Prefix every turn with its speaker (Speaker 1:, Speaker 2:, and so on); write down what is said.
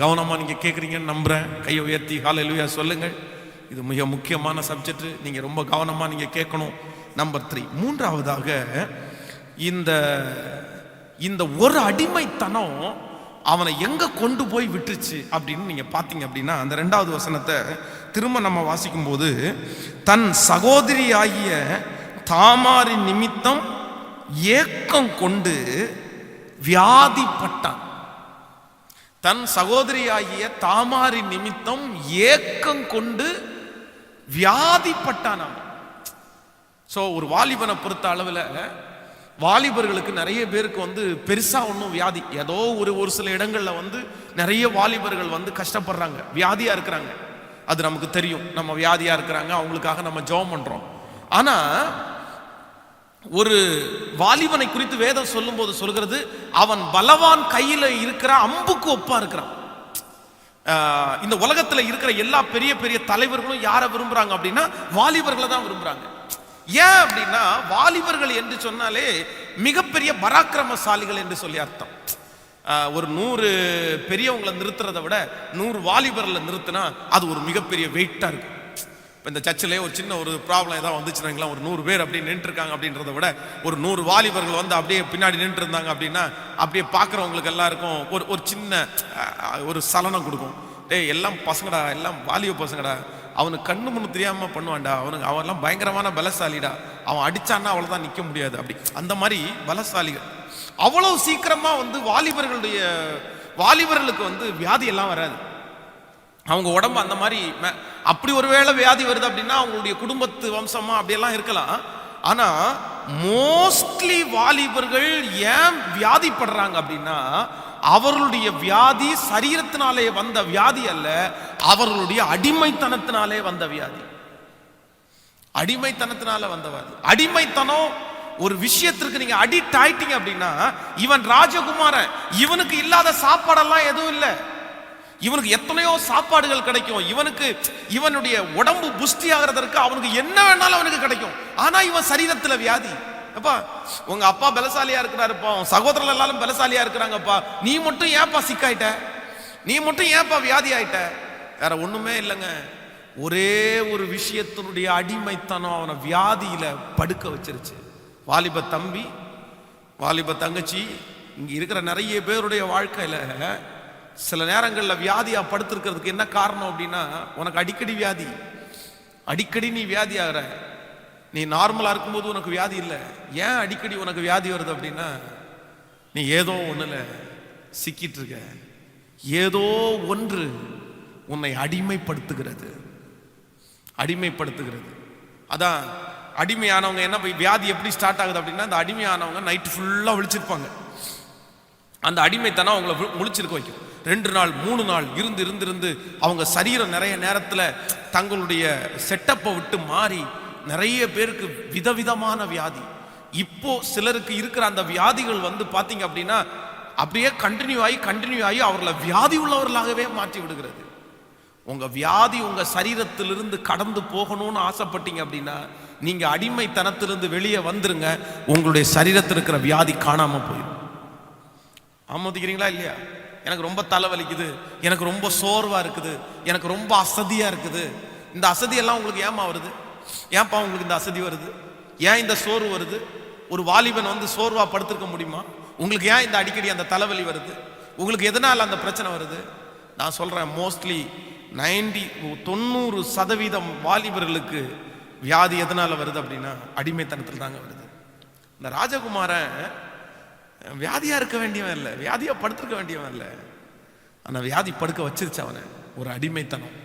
Speaker 1: கவனமாக நீங்கள் கேட்குறீங்கன்னு நம்புகிறேன் கையை உயர்த்தி ஹalleluya சொல்லுங்கள். இது மிக முக்கியமான சப்ஜெக்ட் நீங்கள் ரொம்ப கவனமாக நீங்கள் கேட்கணும். நம்பர் த்ரீ மூன்றாவதாக இந்த இந்த ஒரு அடிமைத்தனம் அவனை எங்கே கொண்டு போய் விட்டுருச்சு அப்படின்னு நீங்கள் பார்த்தீங்க அப்படின்னா அந்த ரெண்டாவது வசனத்தை திரும்ப நம்ம வாசிக்கும் போது தன் சகோதரியாகிய தாமாரின் நிமித்தம் ஏக்கம் கொண்டு வியாதிப்பட்டான். தன் சகோதரியாகிய தாமாரின் நிமித்தம் ஏக்கம் கொண்டு வியாதிப்பட்டான் அவன் ஸோ ஒரு வாலிபனை பொறுத்த அளவில் வாலிபர்களுக்கு நிறைய பேருக்கு வந்து பெருசாக ஒன்றும் வியாதி. ஏதோ ஒரு ஒரு சில இடங்களில் வந்து நிறைய வாலிபர்கள் வந்து கஷ்டப்படுறாங்க வியாதியாக இருக்கிறாங்க. அது நமக்கு தெரியும். நம்ம வியாதியாக இருக்கிறாங்க அவங்களுக்காக நம்ம ஜெபம் பண்ணுறோம் ஆனால் ஒரு வாலிபனை குறித்து வேதம் சொல்லும்போது சொல்கிறது அவன் பலவான் கையில் இருக்கிற அம்புக்கு ஒப்பா இருக்கிறான். இந்த உலகத்துல இருக்கிற எல்லா பெரிய பெரிய தலைவர்களும் யாரை விரும்புறாங்க அப்படின்னா வாலிபர்களை தான் விரும்புறாங்க. ஏன் அப்படின்னா வாலிபர்கள் என்று சொன்னாலே மிகப்பெரிய பராக்கிரமசாலிகள் என்று சொல்லி அர்த்தம். ஒரு நூறு பெரியவங்களை நிறுத்துறதை விட நூறு வாலிபர்களை நிறுத்தினா அது ஒரு மிகப்பெரிய வெயிட்டாக இருக்கும். இப்போ இந்த சர்ச்சிலே ஒரு சின்ன ஒரு ப்ராப்ளம் ஏதாவது வந்துச்சுனாங்களா ஒரு நூறு பேர் அப்படியே நின்றுருக்காங்க அப்படின்றத விட ஒரு நூறு வாலிபர்கள் வந்து அப்படியே பின்னாடி நின்று இருந்தாங்க அப்படின்னா அப்படியே பார்க்குறவங்களுக்கு எல்லாருக்கும் ஒரு ஒரு சின்ன ஒரு சலனம் கொடுக்கும். டே எல்லாம் பசங்கடா எல்லாம் வாலிப பசங்கடா. அவனுக்கு கண்ணு முன்னு தெரியாமல் பண்ணுவான்டா. அவனுக்கு அவன்லாம் பயங்கரமான பலசாலிடா. அவன் அடிச்சான்னா அவ்வளோதான் நிற்க முடியாது அப்படி. அந்த மாதிரி பலசாலிகள். அவ்வளோ சீக்கிரமாக வந்து வாலிபர்களுடைய வாலிபர்களுக்கு வந்து வியாதி எல்லாம் வராது. அவங்க உடம்பு அந்த மாதிரி அப்படி ஒருவேளை வியாதி வருது அப்படின்னா அவங்களுடைய குடும்பத்து வம்சமா அப்படியெல்லாம் இருக்கலாம். ஆனா மோஸ்ட்லி வாலிபர்கள் ஏன் வியாதிப்படுறாங்க அப்படின்னா அவர்களுடைய வியாதி சரீரத்தினாலே வந்த வியாதி அல்ல அவர்களுடைய அடிமைத்தனத்தினாலே வந்த வியாதி. அடிமைத்தனத்தினால வந்த வியாதி. அடிமைத்தனம் ஒரு விஷயத்திற்கு நீங்க அடிக்ட் ஆயிட்டீங்க அப்படின்னா இவன் ராஜகுமாரன் இவனுக்கு இல்லாத சாப்பாடெல்லாம் எதுவும் இல்லை. இவனுக்கு எத்தனையோ சாப்பாடுகள் கிடைக்கும். இவனுக்கு இவனுடைய உடம்பு புஷ்டி ஆகிறதற்கு அவனுக்கு என்ன வேணாலும் அவனுக்கு கிடைக்கும். ஆனா இவன் சரீரத்துல வியாதி. அப்பா உங்க அப்பா பலசாலியா இருக்கிறாருப்பா. உன் சகோதரர்கள் எல்லாரும் பலசாலியா இருக்கிறாங்கப்பா. நீ மட்டும் ஏன்ப்பா சிக்காயிட்ட? நீ மட்டும் ஏன்ப்பா வியாதி ஆயிட்ட? வேற ஒண்ணுமே இல்லைங்க. ஒரே ஒரு விஷயத்தினுடைய அடிமைத்தனம் அவனை வியாதியில படுக்க வச்சிருச்சு. வாலிப தம்பி வாலிப தங்கச்சி இங்க இருக்கிற நிறைய பேருடைய வாழ்க்கையில சில நேரங்களில் வியாதியா படுத்திருக்கிறதுக்கு என்ன காரணம் அப்படின்னா உனக்கு அடிக்கடி வியாதி. அடிக்கடி நீ வியாதி ஆகிற. நீ நார்மலாக இருக்கும்போது உனக்கு வியாதி இல்லை. ஏன் அடிக்கடி உனக்கு வியாதி வருது அப்படின்னா நீ ஏதோ ஒன்றில் சிக்கிட்டு இருக்க. ஏதோ ஒன்று உன்னை அடிமைப்படுத்துகிறது. அடிமைப்படுத்துகிறது. அதான் அடிமையானவங்க என்ன போய் வியாதி எப்படி ஸ்டார்ட் ஆகுது அப்படின்னா அந்த அடிமையானவங்க நைட்டு ஃபுல்லாக விழிச்சிருப்பாங்க. அந்த அடிமைத்தனம் அவங்கள முழிச்சிருக்க வைக்கும். ரெண்டு நாள் மூணு நாள் இருந்து இருந்து இருந்து அவங்க சரீரம் நிறைய நேரத்தில் தங்களுடைய செட்டப்பை விட்டு மாறி நிறைய பேருக்கு விதவிதமான வியாதி. இப்போ சிலருக்கு இருக்கிற அந்த வியாதிகள் வந்து பார்த்தீங்க அப்படின்னா அப்படியே கண்டினியூ ஆகி கண்டினியூ ஆகி அவர்களை வியாதி உள்ளவர்களாகவே மாற்றி விடுகிறது. உங்கள் வியாதி உங்கள் சரீரத்திலிருந்து கடந்து போகணும்னு ஆசைப்பட்டீங்க அப்படின்னா நீங்கள் அடிமைத்தனத்திலிருந்து வெளியே வந்துருங்க. உங்களுடைய சரீரத்தில் இருக்கிற வியாதி காணாமல் போயிடும் ஆமோதிக்கிறீங்களா இல்லையா? எனக்கு ரொம்ப தலைவலிக்குது. எனக்கு ரொம்ப சோர்வாக இருக்குது. எனக்கு ரொம்ப அசதியாக இருக்குது. இந்த அசதியெல்லாம் உங்களுக்கு ஏமா வருது? ஏன்ப்பா உங்களுக்கு இந்த அசதி வருது? ஏன் இந்த சோர்வு வருது? ஒரு வாலிபன் வந்து சோர்வாக படுத்திருக்க முடியுமா? உங்களுக்கு ஏன் இந்த அடிக்கடி அந்த தலைவலி வருது? உங்களுக்கு எதனால் அந்த பிரச்சனை வருது? நான் சொல்கிறேன் மோஸ்ட்லி நைன்டி தொண்ணூறு சதவீதம் வாலிபர்களுக்கு வியாதி எதனால் வருது அப்படின்னா அடிமைத்தனத்தில் தாங்க வருது. இந்த ராஜகுமாரன் வியாதியா இருக்க வேண்டியவன் இல்லை. வியாதியா படுத்திருக்க வேண்டியவன் இல்லை. ஆனா வியாதி படுக்க வச்சிருச்சு அவனை. ஒரு அடிமைத்தனம்.